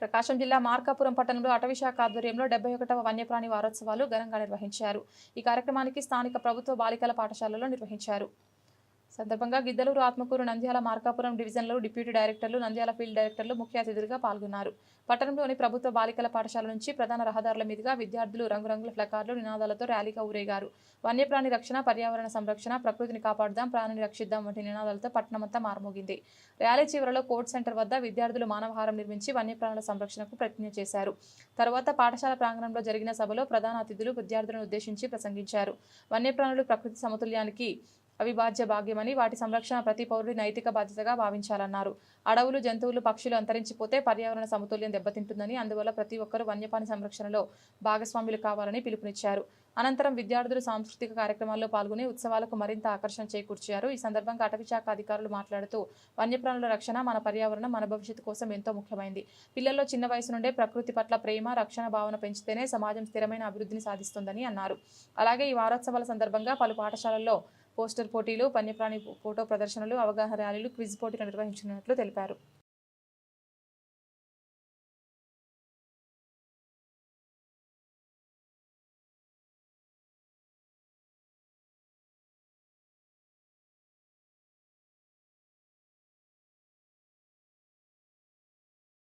ప్రకాశం జిల్లా మార్కాపురం పట్టణంలో అటవీశాఖ ఆధ్వర్యంలో డెబ్బై ఒకటవ వన్యప్రాణి వారోత్సవాలు ఘనంగా నిర్వహించారు. ఈ కార్యక్రమానికి స్థానిక ప్రభుత్వ బాలికల పాఠశాలలో నిర్వహించారు. సందర్భంగా గిద్దలూరు ఆత్మకూరు నంద్యాల మార్కాపురం డివిజన్లో డిప్యూటీ డైరెక్టర్లు నంద్యాల ఫీల్డ్ డైరెక్టర్లు ముఖ్య అతిథులుగా పాల్గొన్నారు. పట్టణంలోని ప్రభుత్వ బాలికల పాఠశాల నుంచి ప్రధాన రహదారుల మీదుగా విద్యార్థులు రంగురంగుల ఫ్లకార్లు నినాదాలతో ర్యాలీగా ఊరేగారు. వన్యప్రాణి రక్షణ పర్యావరణ సంరక్షణ ప్రకృతిని కాపాడుదాం ప్రాణిని రక్షిద్దాం వంటి నినాదాలతో పట్టణమంతా మారుమోగింది. ర్యాలీ చివరలో కోర్ట్ సెంటర్ వద్ద విద్యార్థులు మానవహారం నిర్మించి వన్యప్రాణుల సంరక్షణకు ప్రతిజ్ఞ చేశారు. తర్వాత పాఠశాల ప్రాంగణంలో జరిగిన సభలో ప్రధాన అతిథులు విద్యార్థులను ఉద్దేశించి ప్రసంగించారు. వన్యప్రాణులు ప్రకృతి సమతుల్యానికి అవిభాజ్య భాగ్యమని వాటి సంరక్షణ ప్రతి పౌరుడి నైతిక బాధ్యతగా భావించాలన్నారు. అడవులు జంతువులు పక్షులు అంతరించిపోతే పర్యావరణ సమతుల్యం దెబ్బతింటుందని అందువల్ల ప్రతి ఒక్కరూ వన్యప్రాణి సంరక్షణలో భాగస్వాములు కావాలని పిలుపునిచ్చారు. అనంతరం విద్యార్థులు సాంస్కృతిక కార్యక్రమాల్లో పాల్గొని ఉత్సవాలకు మరింత ఆకర్షణ చేకూర్చారు. ఈ సందర్భంగా అటవీశాఖ అధికారులు మాట్లాడుతూ వన్యప్రాణుల రక్షణ మన పర్యావరణం మన భవిష్యత్తు కోసం ఎంతో ముఖ్యమైంది. పిల్లల్లో చిన్న వయసు నుండే ప్రకృతి పట్ల ప్రేమ రక్షణ భావన పెంచితేనే సమాజం స్థిరమైన అభివృద్ధిని సాధిస్తుందని అన్నారు. అలాగే ఈ వారోత్సవాల సందర్భంగా పలు పాఠశాలల్లో పోస్టర్ పోటీలు వన్యప్రాణి ఫోటో ప్రదర్శనలు అవగాహన ర్యాలీలు క్విజ్ పోటీలు నిర్వహించినట్లు తెలిపారు.